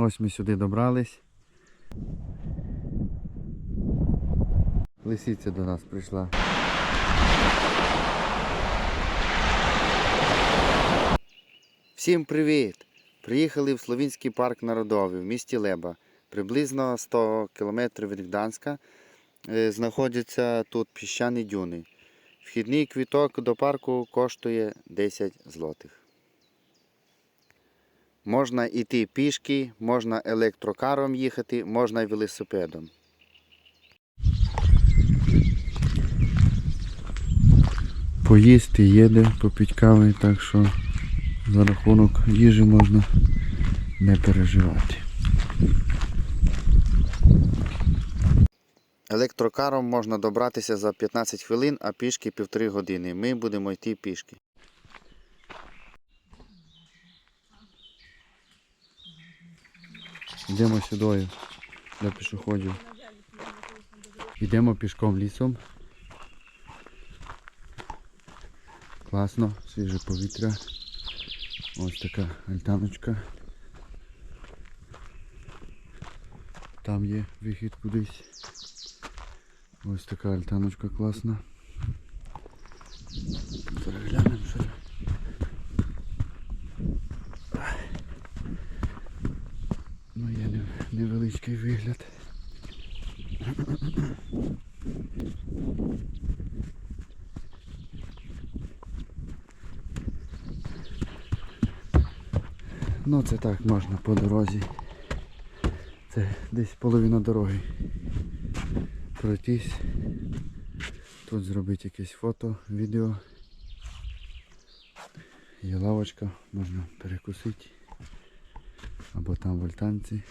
Ось ми сюди добрались. Лисиця до нас прийшла. Всім привіт! Приїхали в Словінський парк Народовий в місті Леба. Приблизно 100 кілометрів від Гданська. Е, Знаходяться тут піщані дюни. Вхідний квіток до парку коштує 10 злотих. Можна йти пішки, можна електрокаром їхати, можна велосипедом. Поїсти їде, попіть кави, так що за рахунок їжі можна не переживати. Електрокаром можна добратися за 15 хвилин, а пішки півтори години. Ми будемо йти пішки. Йдемо сюди для пішоходів. Йдемо пішком лісом. Класно, свіже повітря. Ось така альтаночка. Там є вихід кудись. Ось така альтаночка класна. Переглянемо що. Ну є нев- невеличкий вигляд. Ну це так можна по дорозі. Це десь половина дороги. Пройтись. Тут зробити якесь фото, відео. Є лавочка, можна перекусити. Або там в альтанці.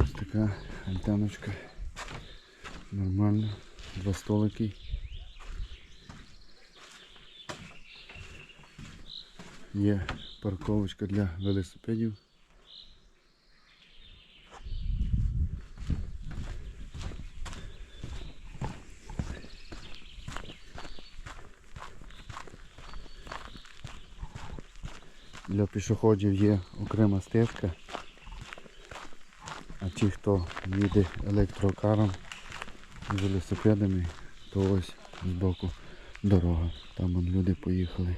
Ось така альтаночка. Нормально. Два столики. Є парковочка для велосипедів. Для пішоходів є окрема стежка. А ті, хто їде електрокаром з велосипедами, то ось збоку дорога. Там люди поїхали.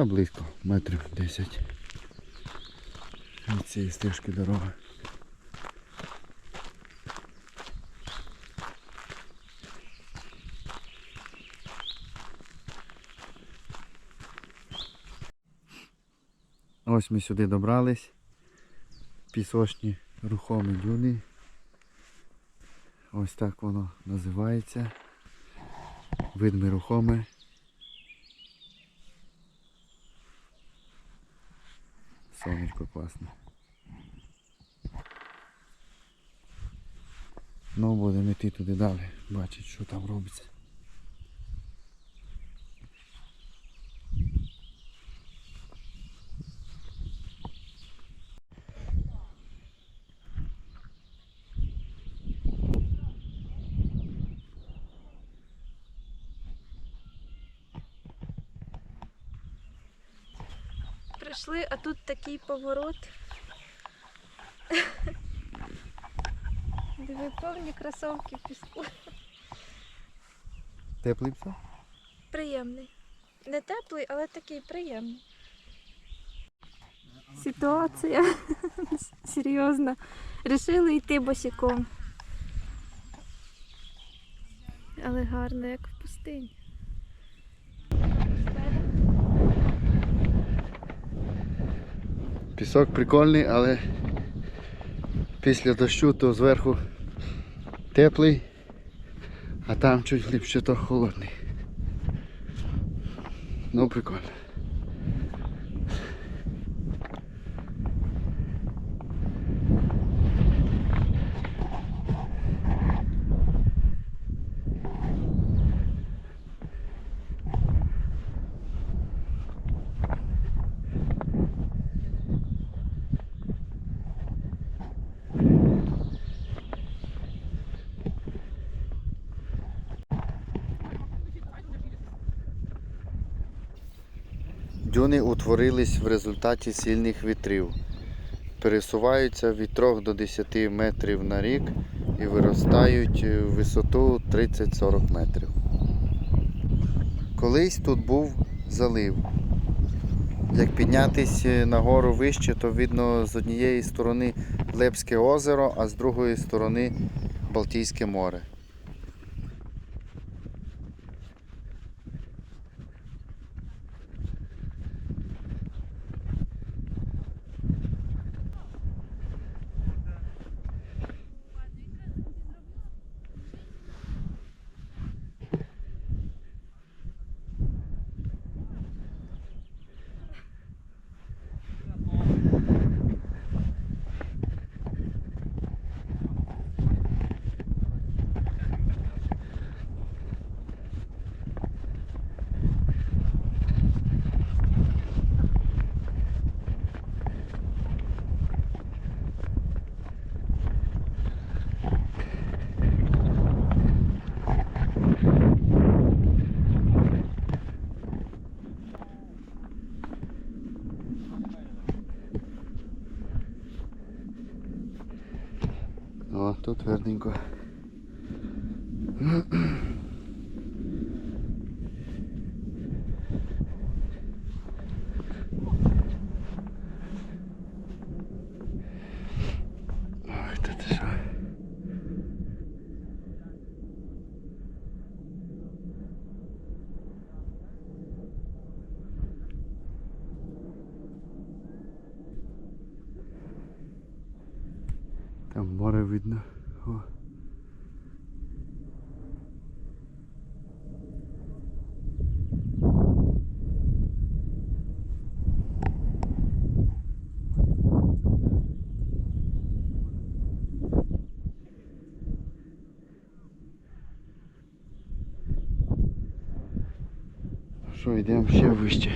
А близько, метрів 10 від цієї стежки дорога. Ось ми сюди добрались. Пісочні рухомі дюни. Ось так воно називається. Видми рухоме. Сонечко класне. Ну, будемо йти туди далі, бачити, що там робиться. Прийшли, а тут такий поворот. Диви, повні кросовки в піску. Теплий все? Приємний. Не теплий, але такий приємний. Ситуація серйозна. Рішили йти босиком. Але гарно, як в пустині. Пісок прикольний, але після дощу то зверху теплий, а там чуть ліпше то холодний. Ну прикольно. Утворились в результаті сильних вітрів. Пересуваються від 3 до 10 метрів на рік і виростають в висоту 30-40 метрів. Колись тут був залив. Як піднятись нагору вище, то видно з однієї сторони Лепське озеро, а з другої сторони Балтійське море. О, тут тверденько. Ой, та ти що? Там море видно. О. Що, йдемо ще вище.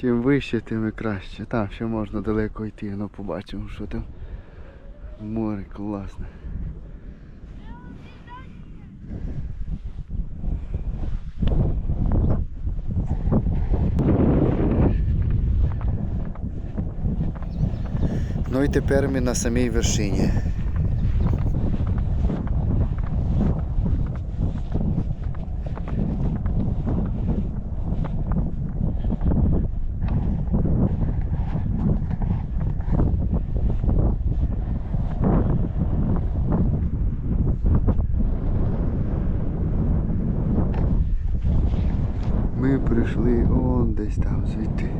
Чим вище, тим і краще. Там ще можна далеко йти, ну побачимо, що там. Море класне. Ну і тепер ми на самій вершині. Ми прийшли он десь там звідти.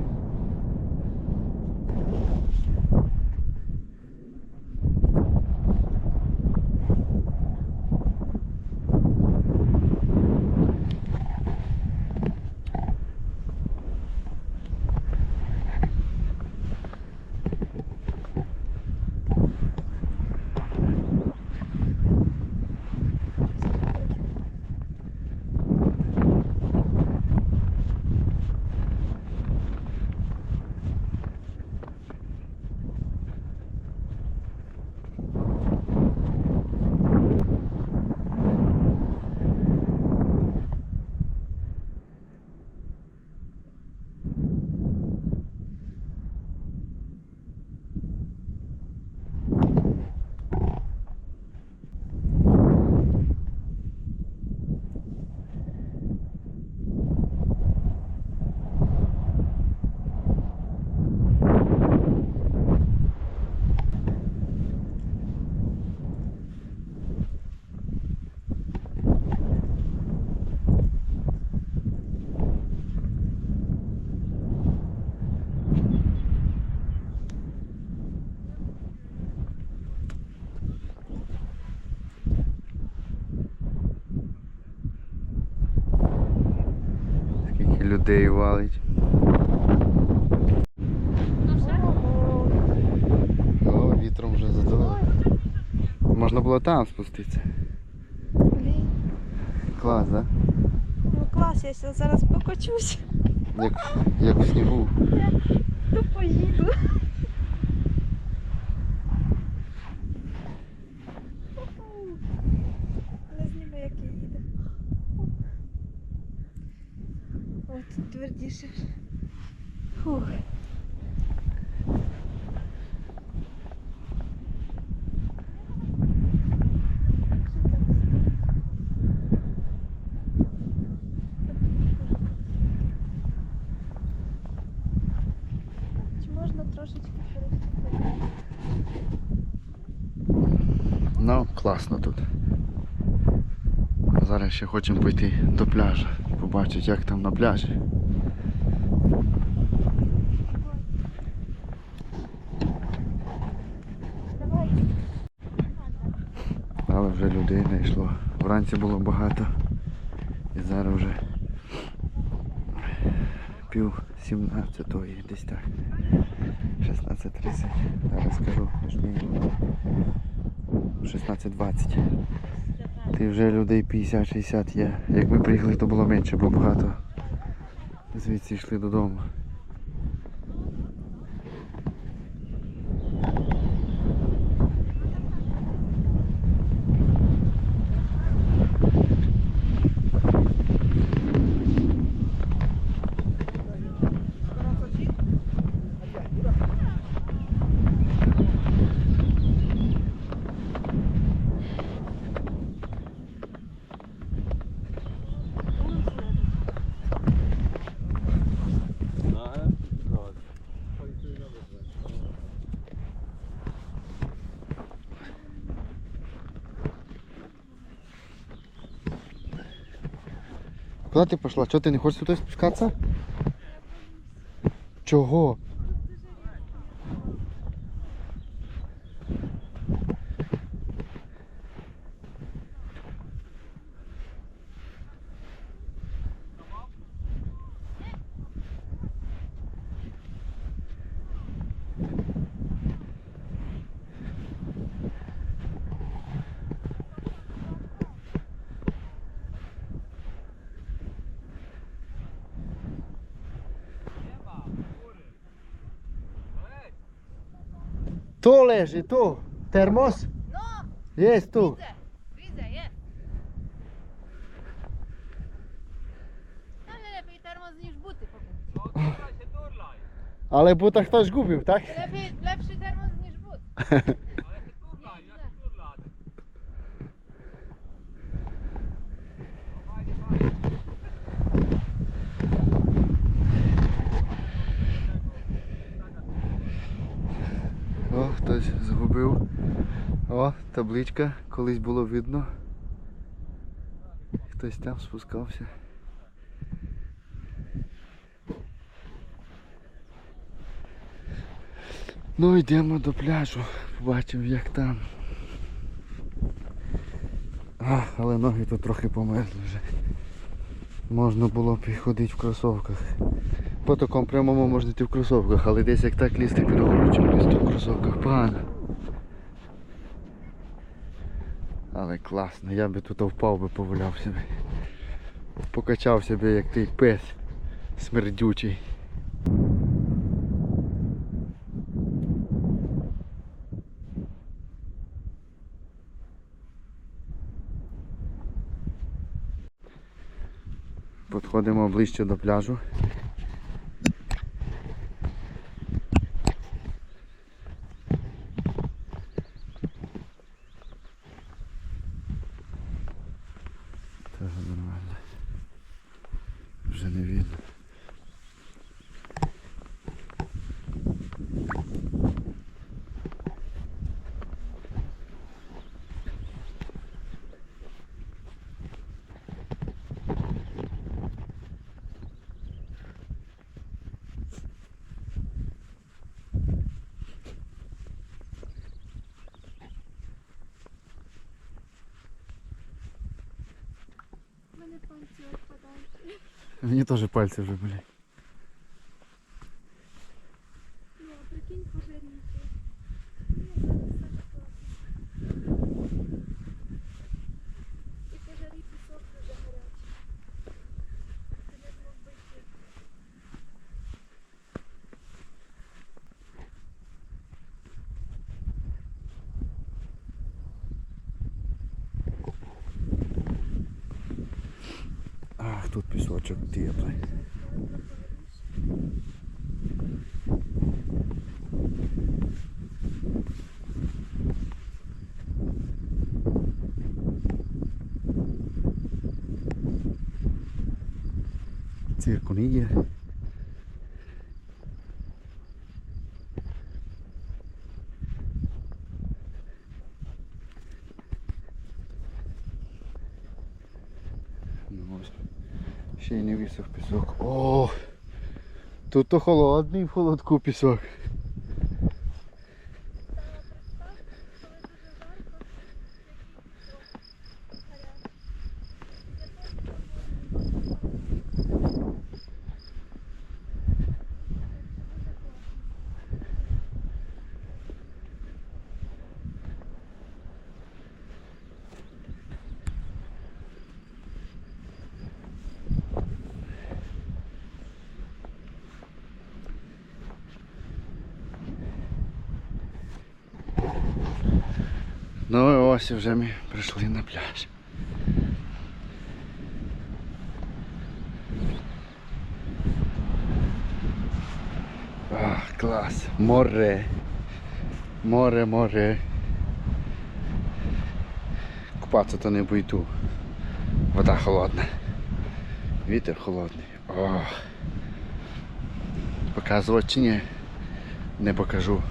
Скільки людей валить. О, вітром вже задало. Можна було там спуститися. Блін. Клас, да? Ну клас, я зараз покочусь. Як, як в снігу. Тупо їду. Не зніми, як я їду. От твердіше. Фух. Чи можна трошечки переступити? Ну, класно тут. Зараз ще хочемо пойти до пляжу. Побачити, як там на пляжі. Давай. Але вже людей не. Вранці було багато. І зараз вже пів сімнадцятої, десь так. 16.30. Зараз скажу, мінімум. 16.20. Ти вже людей 50-60 є. Як ми приїхали, то було менше, бо багато. Звідси йшли додому. Куди ти пішла? Чого ти не хочеш сюди спускатися? Чого? Tu leży, tu. Termos? No, Jest tu. widzę, widzę, jest. Ale lepiej termos niż buty po prostu. Ale buta ktoś gubił, tak? Lepiej, lepszy termos niż buty. табличка, колись було видно. Хтось там спускався. Ну йдемо до пляжу, побачимо як там. А, але ноги тут трохи померзли вже. Можна було б і ходити в кросовках. По такому прямому можна йти в кросовках, але десь як так лізти під гору, в кросовках. Погано. Але класно, я би тут впав би повалявся би. Покачався би як той пес смердючий. Підходимо ближче до пляжу. Теж нормально. Вже не видно. У мене пальці відпадають. Мені теж пальці вже болять. пісочок теплий. Цирку Ще й не висох пісок. О! Тут то холодний в холодку пісок. Ну і ось вже ми прийшли на пляж. Ах, клас. Море. Море, море. Купатися то не пойду. Вода холодна. Вітер холодний. Ох. Показувати чи ні? Не покажу.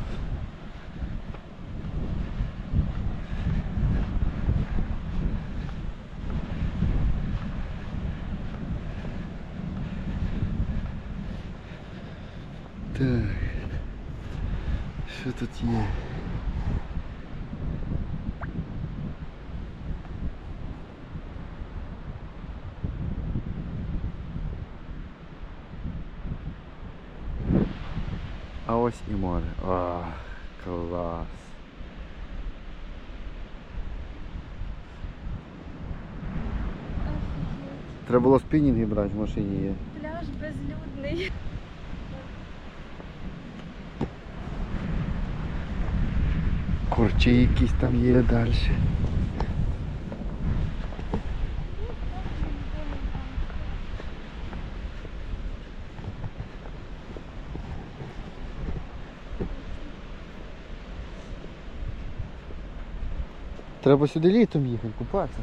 Так. Що? А ось і море. О, клас. Треба було спінінги брати в машині є. Пляж безлюдний. Корчі якісь там є далі. Треба сюди літом їхати, купатися.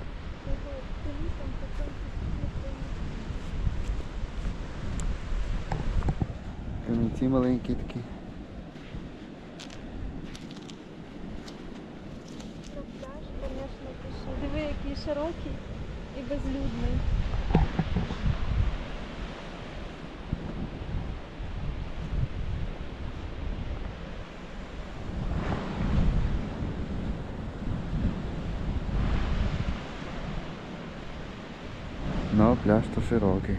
Камінці маленькі такі. Пляж, звісно, пішов. Диви, широкий і безлюдний. Ну, пляж то широкий.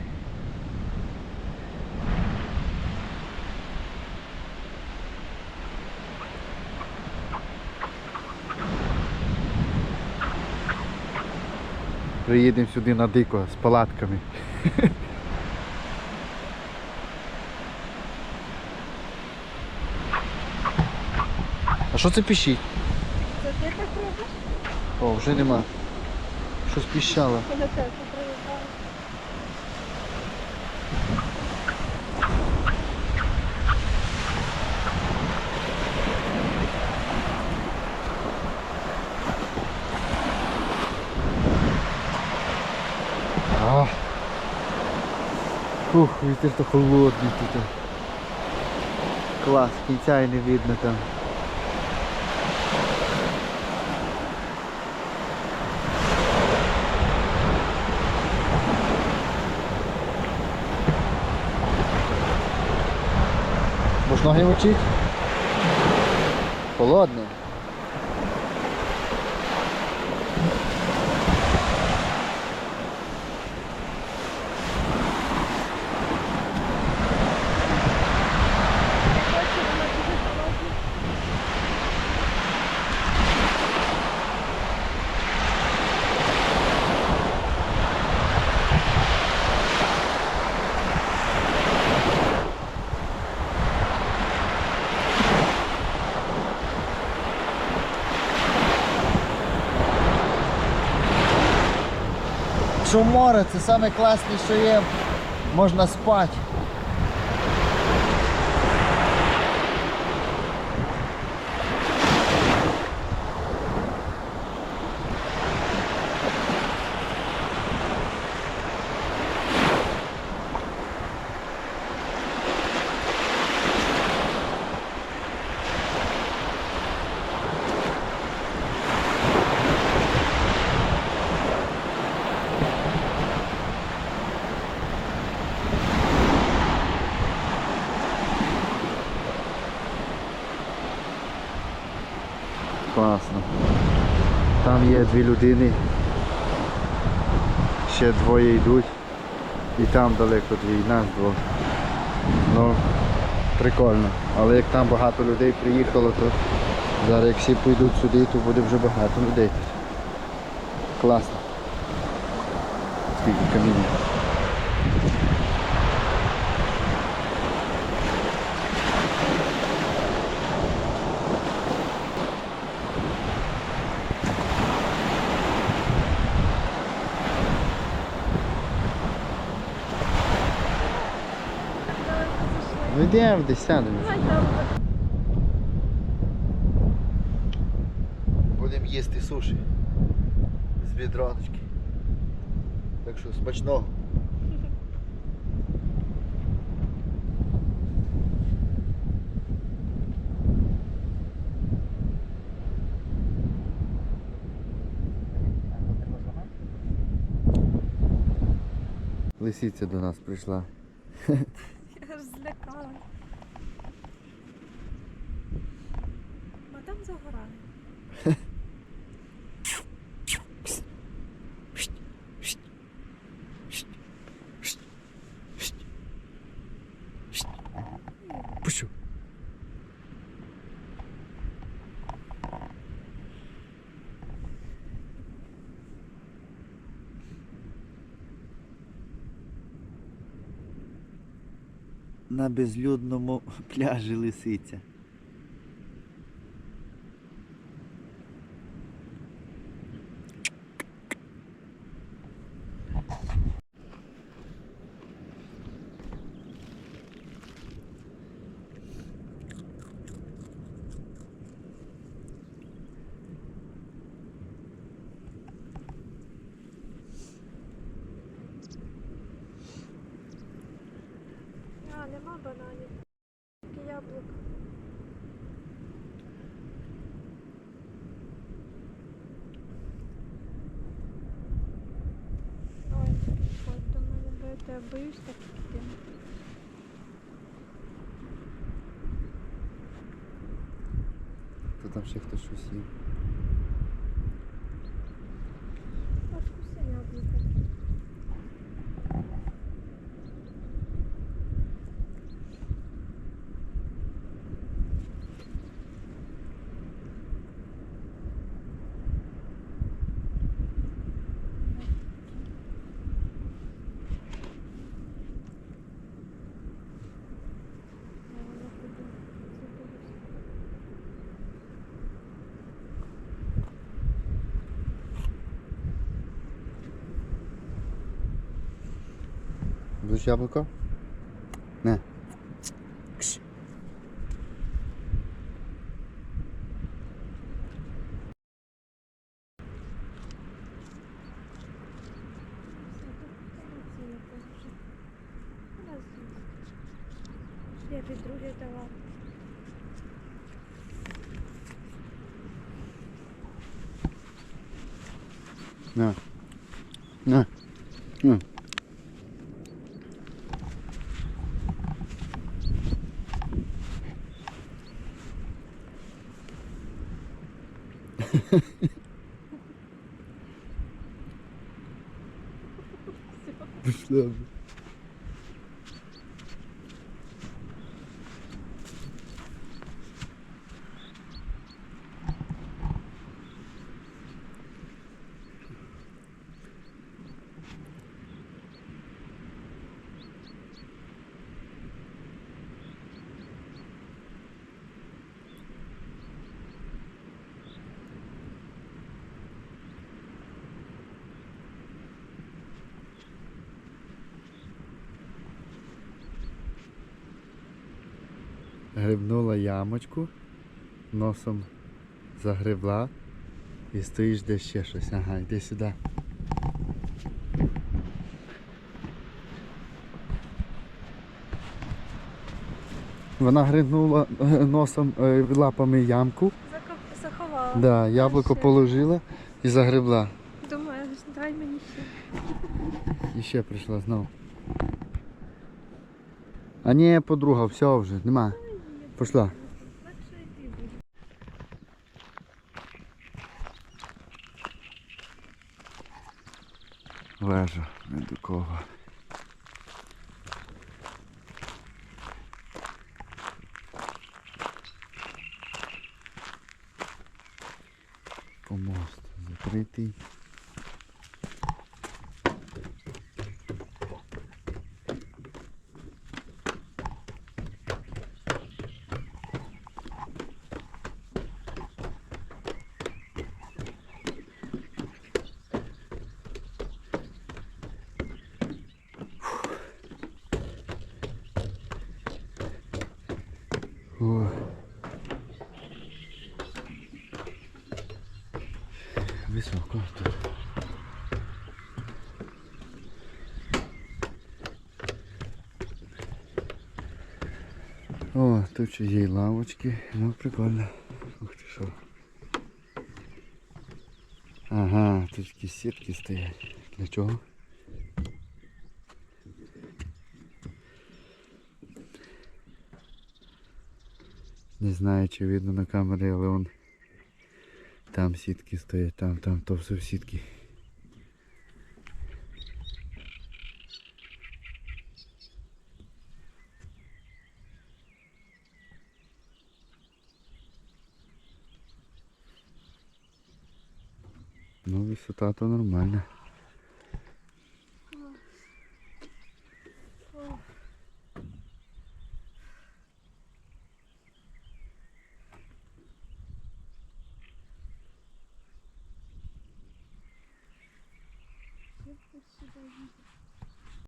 Приїдемо сюди на дико з палатками. А що це піщить? Це ти так робиш? О, вже нема. Щось піщало. Ух, вітер то холодний тут. Клас, кінця і не видно там. Можеш ноги мочити? Холодно. Що море, це саме класне, що є. Можна спати. Класно. Там є дві людини. Ще двоє йдуть. І там далеко дві, нас двох. Ну, прикольно. Але як там багато людей приїхало, то зараз як всі пойдуть сюди, то буде вже багато людей. Класно. Скільки каміння. Йдемо десь сядемо. Будемо їсти суші з відроночки. Так що смачного. Лисиця до нас прийшла. Я ж злякала. А там загорає. Пущу. На безлюдному пляжі лисиця. Бо я боюсь так іти. То там ще хтось щось. Аж вкуси яблуко. Я не буду забудусь. Будеш яблуко? Не. Кш. Я від другий давав. На. На. На. Пішла. Грибнула ямочку, носом загребла і стоїш де ще щось. Ага, йди сюди. Вона грибнула е, носом е, лапами ямку. Заховала. Да, яблуко положила і загребла. Думаю, дай мені ще. І ще прийшла знову. А ні, подруга, все вже, нема. Буде. Вежа Медукова. Помост закритий. О. Високо тут. О, тут ще є й лавочки. Ну прикольно. Ух ти що. Ага, тут такі сітки стоять. Для чого? Не знаю, чи видно на камері, але он там сітки стоять, там, там, то все сітки. Ну, висота то нормальна.